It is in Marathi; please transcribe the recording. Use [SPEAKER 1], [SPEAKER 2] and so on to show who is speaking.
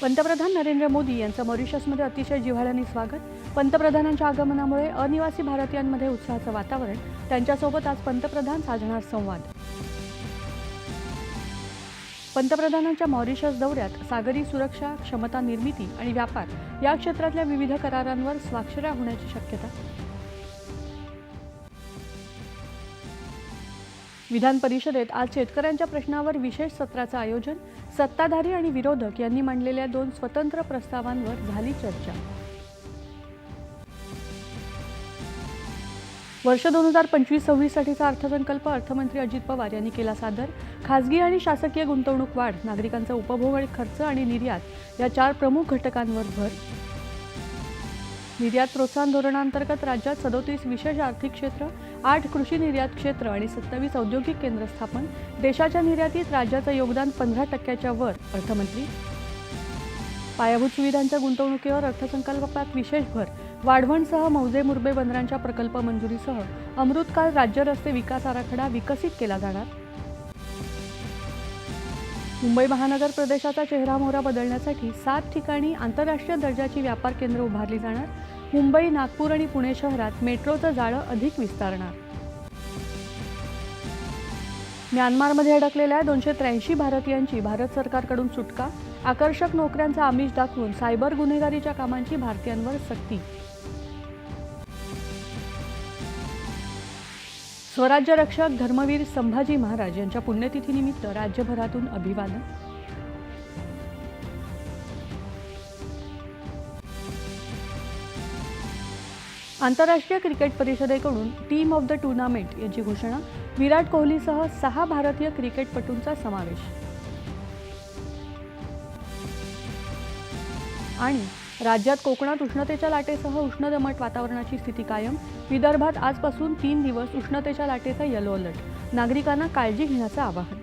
[SPEAKER 1] पंतप्रधान नरेंद्र मोदी यांचं मॉरिशसमध्ये अतिशय जिव्हाळ्याने स्वागत. पंतप्रधानांच्या आगमनामुळे अनिवासी भारतीयांमध्ये उत्साहाचं वातावरण. त्यांच्यासोबत आज पंतप्रधान साधणार संवाद. पंतप्रधानांच्या मॉरिशस दौऱ्यात सागरी सुरक्षा क्षमता निर्मिती आणि व्यापार या क्षेत्रातल्या विविध करारांवर स्वाक्षऱ्या होण्याची शक्यता. विधान परिषदेत आज शेतकऱ्यांच्या प्रश्नावर विशेष सत्राचं आयोजन. सत्ताधारी आणि विरोधक यांनी मांडलेल्या दोन स्वतंत्र प्रस्तावांवर झाली चर्चा. वर्ष दोन हजार पंचवीस सव्वीससाठीचा अर्थसंकल्प अर्थमंत्री अजित पवार यांनी केला सादर. खासगी आणि शासकीय गुंतवणूक वाढ नागरिकांचा उपभोग आणि खर्च आणि निर्यात या चार प्रमुख घटकांवर भर. निर्यात प्रोत्साहन धोरणांतर्गत राज्यात सदोतीस विशेष आर्थिक क्षेत्र आठ कृषी निर्यात क्षेत्र आणि सत्तावीस औद्योगिक केंद्र स्थापन. देशाच्या निर्यातीत राज्याचं योगदान पंधरा टक्क्याच्या वर अर्थमंत्री. पायाभूत सुविधांच्या गुंतवणुकीवर अर्थसंकल्पात विशेष भर. वाढवणसह मौजे मुर्बे बंदरांच्या प्रकल्प मंजुरीसह अमृतकाल राज्य रस्ते विकास आराखडा विकसित केला जाणार. मुंबई महानगर प्रदेशाचा चेहरामोहरा बदलण्यासाठी सात ठिकाणी आंतरराष्ट्रीय दर्जाची व्यापार केंद्र उभारली जाणार. मुंबई नागपूर आणि पुणे शहरात मेट्रोचं जाळं अधिक विस्तारणार. म्यानमारमध्ये अडकलेल्या दोनशे त्र्याऐंशी भारतीयांची भारत सरकारकडून सुटका. आकर्षक नोकऱ्यांचा आमिष दाखवून सायबर गुन्हेगारीच्या कामांची भारतीयांवर सक्ती. स्वराज्य रक्षक धर्मवीर संभाजी महाराज यांच्या पुण्यतिथीनिमित्त राज्यभरातून अभिवादन. आंतरराष्ट्रीय क्रिकेट परिषदेकडून टीम ऑफ द टुर्नामेंट यांची घोषणा विराट कोहलीसह सहा भारतीय क्रिकेटपटूंचा समावेश. आणि राज्यात कोकणात उष्णतेच्या लाटेसह उष्ण दमट वातावरणाची स्थिती कायम. विदर्भात आजपासून तीन दिवस उष्णतेच्या लाटेचा येलो अलर्ट. नागरिकांना काळजी घेण्याचं आवाहन.